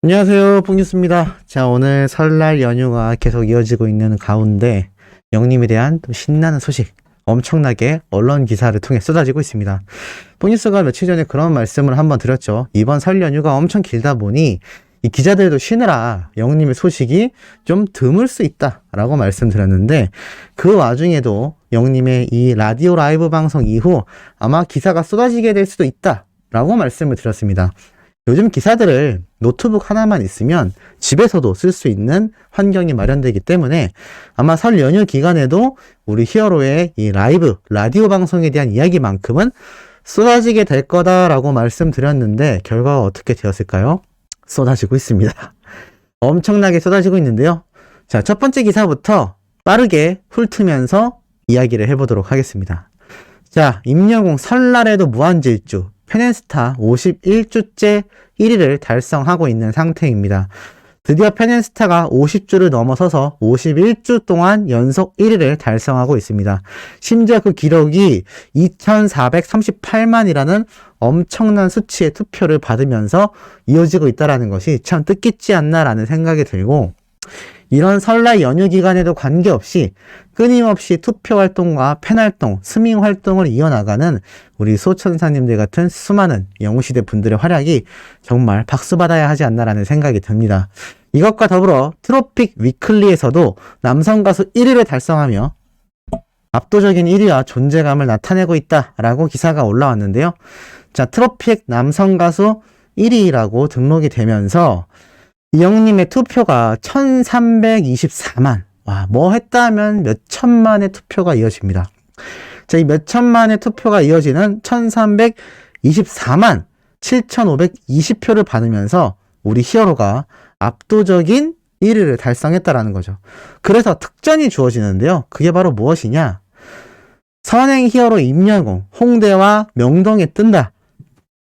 안녕하세요, 뽕뉴스입니다. 자, 오늘 설날 연휴가 계속 이어지고 있는 가운데 영님에 대한 또 신나는 소식 엄청나게 언론 기사를 통해 쏟아지고 있습니다. 뽕뉴스가 며칠 전에 그런 말씀을 한번 드렸죠. 이번 설 연휴가 엄청 길다 보니 이 기자들도 쉬느라 영님의 소식이 좀 드물 수 있다 라고 말씀드렸는데 그 와중에도 영님의 이 라디오 라이브 방송 이후 아마 기사가 쏟아지게 될 수도 있다 라고 말씀을 드렸습니다. 요즘 기사들을 노트북 하나만 있으면 집에서도 쓸 수 있는 환경이 마련되기 때문에 아마 설 연휴 기간에도 우리 히어로의 이 라이브, 라디오 방송에 대한 이야기만큼은 쏟아지게 될 거다라고 말씀드렸는데 결과가 어떻게 되었을까요? 쏟아지고 있습니다. 엄청나게 쏟아지고 있는데요. 자, 첫 번째 기사부터 빠르게 훑으면서 이야기를 해보도록 하겠습니다. 자, 임영웅 설날에도 무한질주, 페넨스타 51주째 1위를 달성하고 있는 상태입니다. 드디어 페넨스타가 50주를 넘어서서 51주 동안 연속 1위를 달성하고 있습니다. 심지어 그 기록이 2438만이라는 엄청난 수치의 투표를 받으면서 이어지고 있다는 것이 참 뜻깊지 않나라는 생각이 들고 이런 설날 연휴 기간에도 관계없이 끊임없이 투표 활동과 팬 활동, 스밍 활동을 이어나가는 우리 소천사님들 같은 수많은 영웅시대 분들의 활약이 정말 박수받아야 하지 않나라는 생각이 듭니다. 이것과 더불어 트로픽 위클리에서도 남성 가수 1위를 달성하며 압도적인 1위와 존재감을 나타내고 있다라고 기사가 올라왔는데요. 자, 트로픽 남성 가수 1위라고 등록이 되면서 이영님의 투표가 1324만. 와, 뭐 했다 하면 몇 천만의 투표가 이어집니다. 자, 이 몇 천만의 투표가 이어지는 1324만 7520표를 받으면서 우리 히어로가 압도적인 1위를 달성했다라는 거죠. 그래서 특전이 주어지는데요. 그게 바로 무엇이냐? 선행 히어로 임영웅, 홍대와 명동에 뜬다.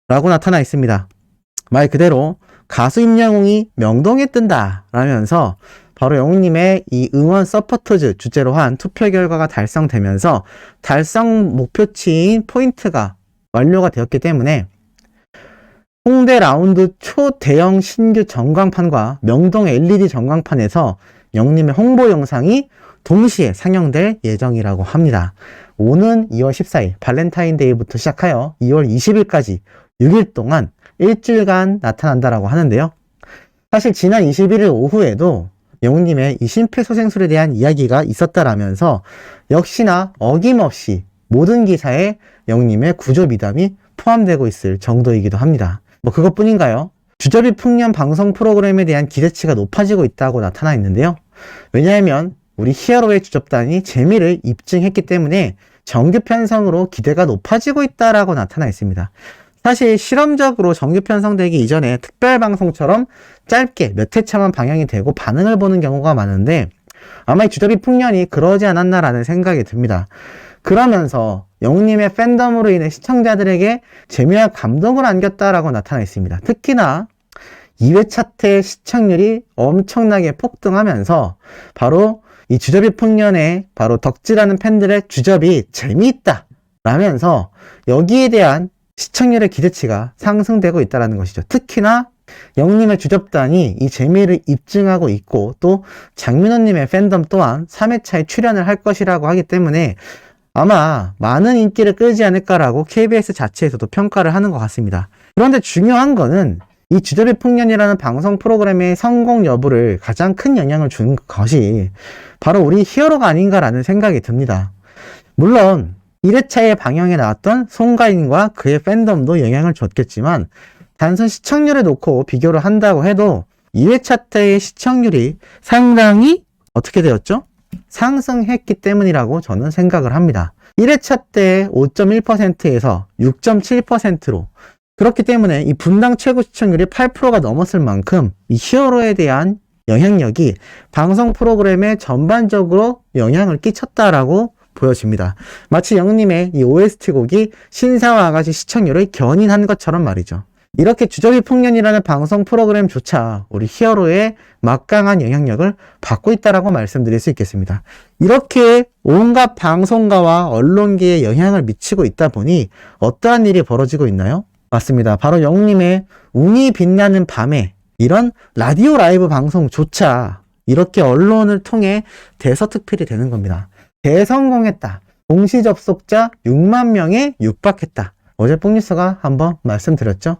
라고 나타나 있습니다. 말 그대로 가수 임영웅이 명동에 뜬다 라면서 바로 영웅님의 이 응원 서포터즈 주제로 한 투표 결과가 달성되면서 달성 목표치인 포인트가 완료가 되었기 때문에 홍대 라운드 초대형 신규 전광판과 명동 LED 전광판에서 영웅님의 홍보 영상이 동시에 상영될 예정이라고 합니다. 오는 2월 14일 발렌타인데이부터 시작하여 2월 20일까지 6일 동안 일주일간 나타난다라고 하는데요. 사실 지난 21일 오후에도 영웅님의 이 심폐소생술에 대한 이야기가 있었다라면서 역시나 어김없이 모든 기사에 영웅님의 구조 미담이 포함되고 있을 정도이기도 합니다. 뭐 그것뿐인가요? 주저비 풍년 방송 프로그램에 대한 기대치가 높아지고 있다고 나타나 있는데요. 왜냐하면 우리 히어로의 주접단이 재미를 입증했기 때문에 정규 편성으로 기대가 높아지고 있다라고 나타나 있습니다. 사실 실험적으로 정규 편성되기 이전에 특별 방송처럼 짧게 몇 회차만 방영이 되고 반응을 보는 경우가 많은데 아마 이 주접이 풍년이 그러지 않았나라는 생각이 듭니다. 그러면서 영웅님의 팬덤으로 인해 시청자들에게 재미와 감동을 안겼다라고 나타나 있습니다. 특히나 2회차 때 시청률이 엄청나게 폭등하면서 바로 이 주접이 풍년에 바로 덕질하는 팬들의 주접이 재미있다 라면서 여기에 대한 시청률의 기대치가 상승되고 있다는 것이죠. 특히나 영님의 주접단이 이 재미를 입증하고 있고 또 장민호님의 팬덤 또한 3회차에 출연을 할 것이라고 하기 때문에 아마 많은 인기를 끌지 않을까라고 KBS 자체에서도 평가를 하는 것 같습니다. 그런데 중요한 거는 이 주접의 풍년이라는 방송 프로그램의 성공 여부를 가장 큰 영향을 준 것이 바로 우리 히어로가 아닌가라는 생각이 듭니다. 물론 1회차에 방영에 나왔던 송가인과 그의 팬덤도 영향을 줬겠지만 단순 시청률을 놓고 비교를 한다고 해도 2회차 때의 시청률이 상당히 어떻게 되었죠? 상승했기 때문이라고 저는 생각을 합니다. 1회차 때 5.1%에서 6.7%로 그렇기 때문에 이 분당 최고 시청률이 8%가 넘었을 만큼 이 히어로에 대한 영향력이 방송 프로그램에 전반적으로 영향을 끼쳤다라고 보여집니다. 마치 영님의 이 OST 곡이 신사와 아가씨 시청률을 견인한 것처럼 말이죠. 이렇게 주저비 풍년이라는 방송 프로그램조차 우리 히어로의 막강한 영향력을 받고 있다라고 말씀드릴 수 있겠습니다. 이렇게 온갖 방송가와 언론계에 영향을 미치고 있다 보니 어떠한 일이 벌어지고 있나요? 맞습니다. 바로 영님의 웅이 빛나는 밤에 이런 라디오 라이브 방송조차 이렇게 언론을 통해 대서특필이 되는 겁니다. 대성공했다. 동시 접속자 6만 명에 육박했다. 어제 뽕뉴스가 한번 말씀드렸죠.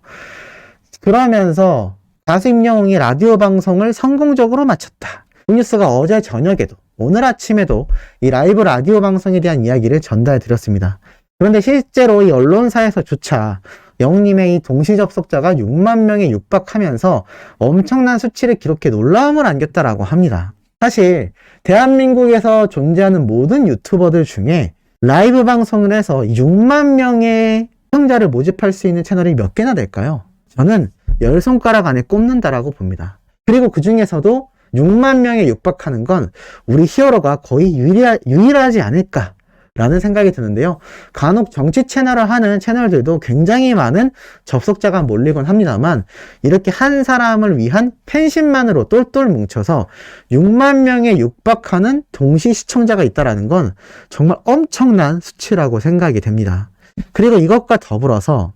그러면서 가수 임영웅이 라디오 방송을 성공적으로 마쳤다. 뽕뉴스가 어제 저녁에도 오늘 아침에도 이 라이브 라디오 방송에 대한 이야기를 전달해 드렸습니다. 그런데 실제로 이 언론사에서조차 영님의 이 동시 접속자가 6만 명에 육박하면서 엄청난 수치를 기록해 놀라움을 안겼다라고 합니다. 사실 대한민국에서 존재하는 모든 유튜버들 중에 라이브 방송을 해서 6만 명의 시청자를 모집할 수 있는 채널이 몇 개나 될까요? 저는 열 손가락 안에 꼽는다라고 봅니다. 그리고 그 중에서도 6만 명에 육박하는 건 우리 히어로가 거의 유일하, 유일하지 않을까 라는 생각이 드는데요. 간혹 정치 채널을 하는 채널들도 굉장히 많은 접속자가 몰리곤 합니다만 이렇게 한 사람을 위한 팬심만으로 똘똘 뭉쳐서 6만 명에 육박하는 동시 시청자가 있다라는 건 정말 엄청난 수치라고 생각이 됩니다. 그리고 이것과 더불어서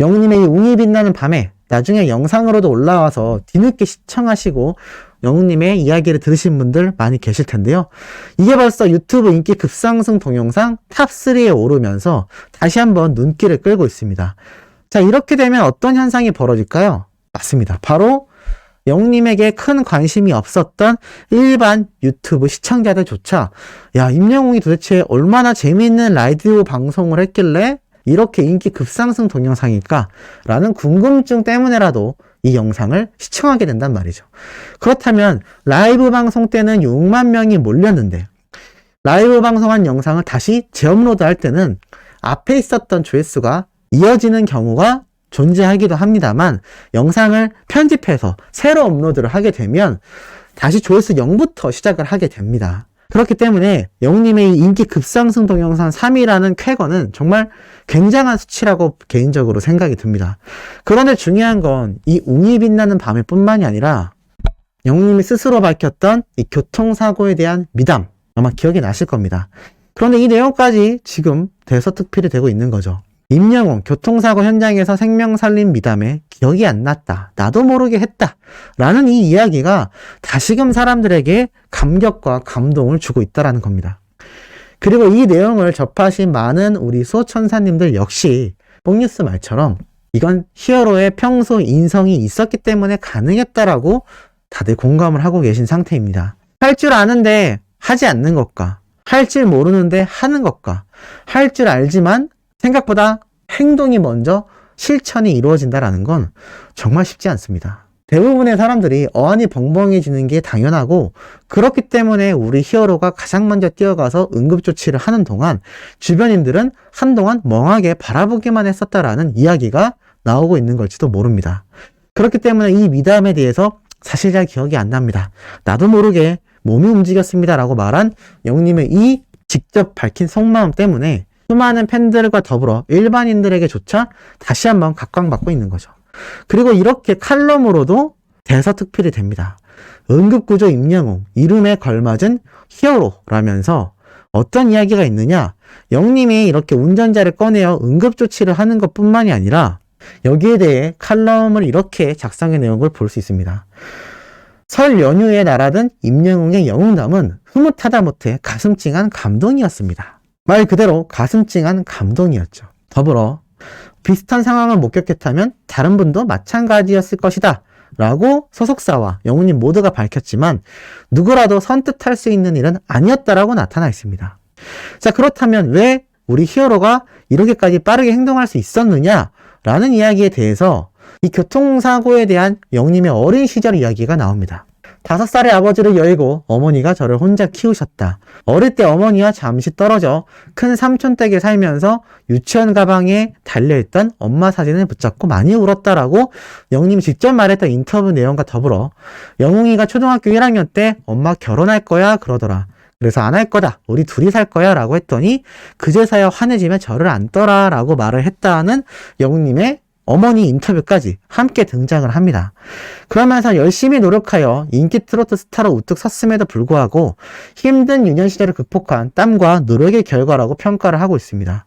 영님의 이 웅이 빛나는 밤에 나중에 영상으로도 올라와서 뒤늦게 시청하시고 영웅님의 이야기를 들으신 분들 많이 계실 텐데요. 이게 벌써 유튜브 인기 급상승 동영상 탑3에 오르면서 다시 한번 눈길을 끌고 있습니다. 자, 이렇게 되면 어떤 현상이 벌어질까요? 맞습니다. 바로 영웅님에게 큰 관심이 없었던 일반 유튜브 시청자들조차 야, 임영웅이 도대체 얼마나 재미있는 라디오 방송을 했길래 이렇게 인기 급상승 동영상일까? 라는 궁금증 때문에라도 이 영상을 시청하게 된단 말이죠. 그렇다면 라이브 방송 때는 6만 명이 몰렸는데 라이브 방송한 영상을 다시 재업로드 할 때는 앞에 있었던 조회수가 이어지는 경우가 존재하기도 합니다만 영상을 편집해서 새로 업로드를 하게 되면 다시 조회수 0부터 시작을 하게 됩니다. 그렇기 때문에 영웅님의 인기 급상승 동영상 3위라는 쾌거는 정말 굉장한 수치라고 개인적으로 생각이 듭니다. 그런데 중요한 건 이 웅이 빛나는 밤에 뿐만이 아니라 영웅님이 스스로 밝혔던 이 교통사고에 대한 미담 아마 기억이 나실 겁니다. 그런데 이 내용까지 지금 대서특필이 되고 있는 거죠. 임영웅 교통사고 현장에서 생명 살린 미담에 기억이 안 났다. 나도 모르게 했다. 라는 이 이야기가 다시금 사람들에게 감격과 감동을 주고 있다라는 겁니다. 그리고 이 내용을 접하신 많은 우리 수호천사님들 역시 뽕뉴스 말처럼 이건 히어로의 평소 인성이 있었기 때문에 가능했다라고 다들 공감을 하고 계신 상태입니다. 할 줄 아는데 하지 않는 것과 할 줄 모르는데 하는 것과 할 줄 알지만 생각보다 행동이 먼저 실천이 이루어진다라는 건 정말 쉽지 않습니다. 대부분의 사람들이 어안이 벙벙해지는 게 당연하고 그렇기 때문에 우리 히어로가 가장 먼저 뛰어가서 응급조치를 하는 동안 주변인들은 한동안 멍하게 바라보기만 했었다라는 이야기가 나오고 있는 걸지도 모릅니다. 그렇기 때문에 이 미담에 대해서 사실 잘 기억이 안 납니다. 나도 모르게 몸이 움직였습니다라고 말한 영님의 이 직접 밝힌 속마음 때문에 수많은 팬들과 더불어 일반인들에게조차 다시 한번 각광받고 있는 거죠. 그리고 이렇게 칼럼으로도 대서특필이 됩니다. 응급구조 임영웅, 이름에 걸맞은 히어로라면서 어떤 이야기가 있느냐? 영님이 이렇게 운전자를 꺼내어 응급조치를 하는 것 뿐만이 아니라 여기에 대해 칼럼을 이렇게 작성해 내온 걸 볼 수 있습니다. 설 연휴에 날아든 임영웅의 영웅담은 흐뭇하다 못해 가슴 찡한 감동이었습니다. 말 그대로 가슴 찡한 감동이었죠. 더불어 비슷한 상황을 목격했다면 다른 분도 마찬가지였을 것이다. 라고 소속사와 영웅님 모두가 밝혔지만 누구라도 선뜻 할 수 있는 일은 아니었다라고 나타나 있습니다. 자, 그렇다면 왜 우리 히어로가 이렇게까지 빠르게 행동할 수 있었느냐? 라는 이야기에 대해서 이 교통사고에 대한 영님의 어린 시절 이야기가 나옵니다. 다섯 살의 아버지를 여의고 어머니가 저를 혼자 키우셨다. 어릴 때 어머니와 잠시 떨어져 큰 삼촌 댁에 살면서 유치원 가방에 달려있던 엄마 사진을 붙잡고 많이 울었다라고 영님이 직접 말했던 인터뷰 내용과 더불어 영웅이가 초등학교 1학년 때 엄마 결혼할 거야 그러더라. 그래서 안 할 거다. 우리 둘이 살 거야. 라고 했더니 그제서야 환해지면 저를 안 떠라. 라고 말을 했다는 영웅님의 어머니 인터뷰까지 함께 등장을 합니다. 그러면서 열심히 노력하여 인기 트로트 스타로 우뚝 섰음에도 불구하고 힘든 유년 시절을 극복한 땀과 노력의 결과라고 평가를 하고 있습니다.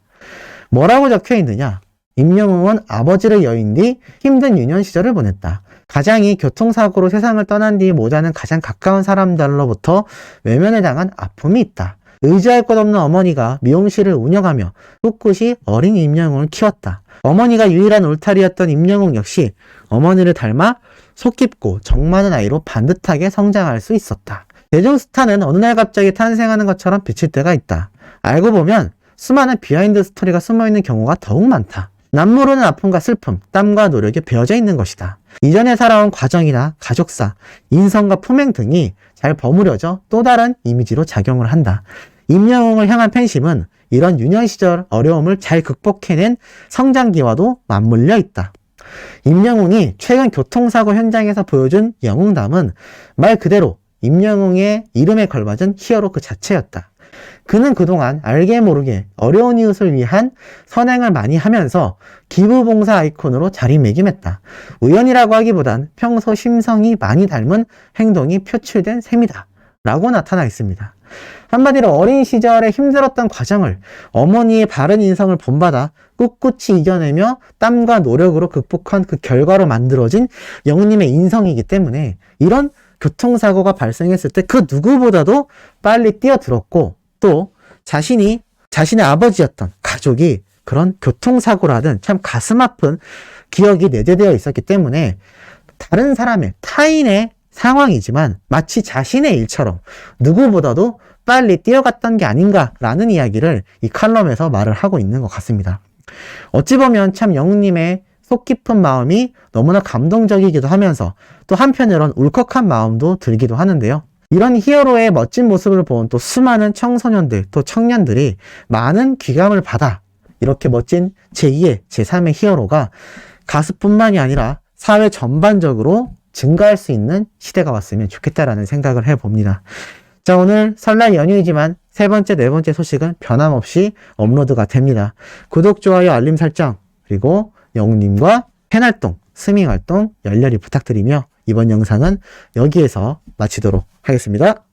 뭐라고 적혀 있느냐? 임영웅은 아버지를 여인 뒤 힘든 유년 시절을 보냈다. 가장이 교통사고로 세상을 떠난 뒤 모자는 가장 가까운 사람들로부터 외면을 당한 아픔이 있다. 의지할 것 없는 어머니가 미용실을 운영하며 꿋꿋이 어린 임영웅을 키웠다. 어머니가 유일한 울타리였던 임영웅 역시 어머니를 닮아 속 깊고 정 많은 아이로 반듯하게 성장할 수 있었다. 대중 스타는 어느 날 갑자기 탄생하는 것처럼 비칠 때가 있다. 알고 보면 수많은 비하인드 스토리가 숨어 있는 경우가 더욱 많다. 남모르는 아픔과 슬픔, 땀과 노력이 배어져 있는 것이다. 이전에 살아온 과정이나 가족사, 인성과 품행 등이 잘 버무려져 또 다른 이미지로 작용을 한다. 임영웅을 향한 팬심은 이런 유년 시절 어려움을 잘 극복해낸 성장기와도 맞물려 있다. 임영웅이 최근 교통사고 현장에서 보여준 영웅담은 말 그대로 임영웅의 이름에 걸맞은 히어로 그 자체였다. 그는 그동안 알게 모르게 어려운 이웃을 위한 선행을 많이 하면서 기부봉사 아이콘으로 자리매김했다. 우연이라고 하기보단 평소 심성이 많이 닮은 행동이 표출된 셈이다. 라고 나타나 있습니다. 한마디로 어린 시절에 힘들었던 과정을 어머니의 바른 인성을 본받아 꿋꿋이 이겨내며 땀과 노력으로 극복한 그 결과로 만들어진 영웅님의 인성이기 때문에 이런 교통사고가 발생했을 때 그 누구보다도 빨리 뛰어들었고 또 자신이 자신의 아버지였던 가족이 그런 교통사고라든 참 가슴 아픈 기억이 내재되어 있었기 때문에 다른 사람의 타인의 상황이지만 마치 자신의 일처럼 누구보다도 빨리 뛰어갔던 게 아닌가라는 이야기를 이 칼럼에서 말을 하고 있는 것 같습니다. 어찌 보면 참 영웅님의 속 깊은 마음이 너무나 감동적이기도 하면서 또 한편으론 울컥한 마음도 들기도 하는데요. 이런 히어로의 멋진 모습을 본 또 수많은 청소년들 또 청년들이 많은 귀감을 받아 이렇게 멋진 제2의 제3의 히어로가 가수뿐만이 아니라 사회 전반적으로 증가할 수 있는 시대가 왔으면 좋겠다라는 생각을 해봅니다. 자, 오늘 설날 연휴이지만 세 번째, 네 번째 소식은 변함없이 업로드가 됩니다. 구독, 좋아요, 알림 설정, 그리고 영웅님과 팬활동, 스밍 활동 열렬히 부탁드리며 이번 영상은 여기에서 마치도록 하겠습니다.